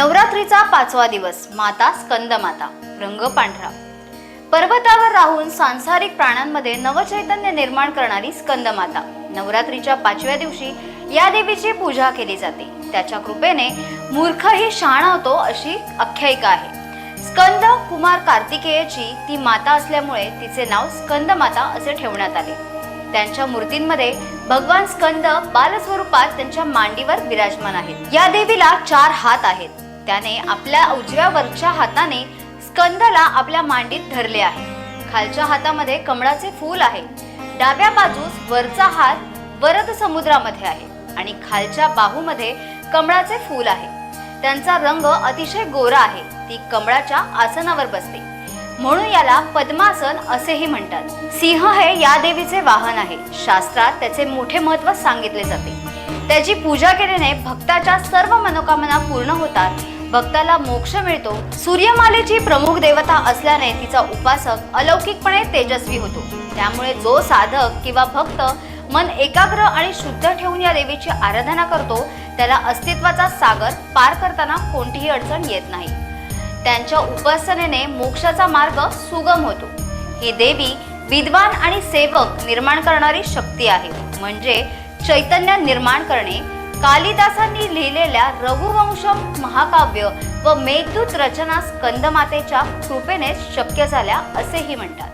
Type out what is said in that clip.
नवरात्रीचा पाचवा दिवस माता स्कंद माता रंग पांढरा. पर्वतावर राहून सांसारिक प्राण्यांमध्ये नवचैतन्य निर्माण करणारी स्कंद माता नवरात्रीच्या पाचव्या दिवशी या देवीची पूजा केली जाते. त्याच्या कृपेने मूर्खही शहाणा होतो अशी आख्यायिका आहे. स्कंद कुमार कार्तिकेयची ती माता असल्यामुळे तिचे नाव स्कंद माता असे ठेवण्यात आले. त्यांच्या मूर्तींमध्ये भगवान स्कंद बालस्वरूपात त्यांच्या मांडीवर विराजमान आहेत. या देवीला चार हात आहेत. त्याने आपल्या उजव्या वरच्या हाताने स्कंदला आपल्या मांडीत धरले आहे. खालच्या हातामध्ये कमळाचे फूल आहे. डाव्या बाजूस वरचा हात वरद समुद्रामध्ये आहे आणि खालच्या बाहूमध्ये कमळाचे फूल आहे. त्यांचा रंग अतिशय गोरा आहे. ती कमळाच्या आसनावर बसते. म्हणून याला पद्मासन असेही म्हणतात. सिंह हे या देवीचे वाहन आहे. शास्त्रात त्याचे मोठे महत्त्व सांगितले जाते. त्याची पूजा केल्याने भक्ताच्या सर्व मनोकामना पूर्ण होतात भक्ताला मोक्ष मिळतो. सूर्यमालेची प्रमुख देवता असल्याने तिचा उपासक अलौकिकपणे तेजस्वी होतो. त्यामुळे जो साधक किंवा भक्त मन एकाग्र आणि शुद्ध ठेवून या देवीची आराधना करतो त्याला अस्तित्वाचा सागर पार करताना कोणतीही अडचण येत नाही. त्यांच्या उपासनेने मोक्षाचा मार्ग सुगम होतो. ही देवी विद्वान आणि सेवक निर्माण करणारी शक्ती आहे. म्हणजे चैतन्य निर्माण करणे कालिदासांनी लिहिलेल्या रघुवंशम महाकाव्य व मेघदूत रचना स्कंदमातेच्या कृपेनेच शक्य झाल्या असेही म्हणतात.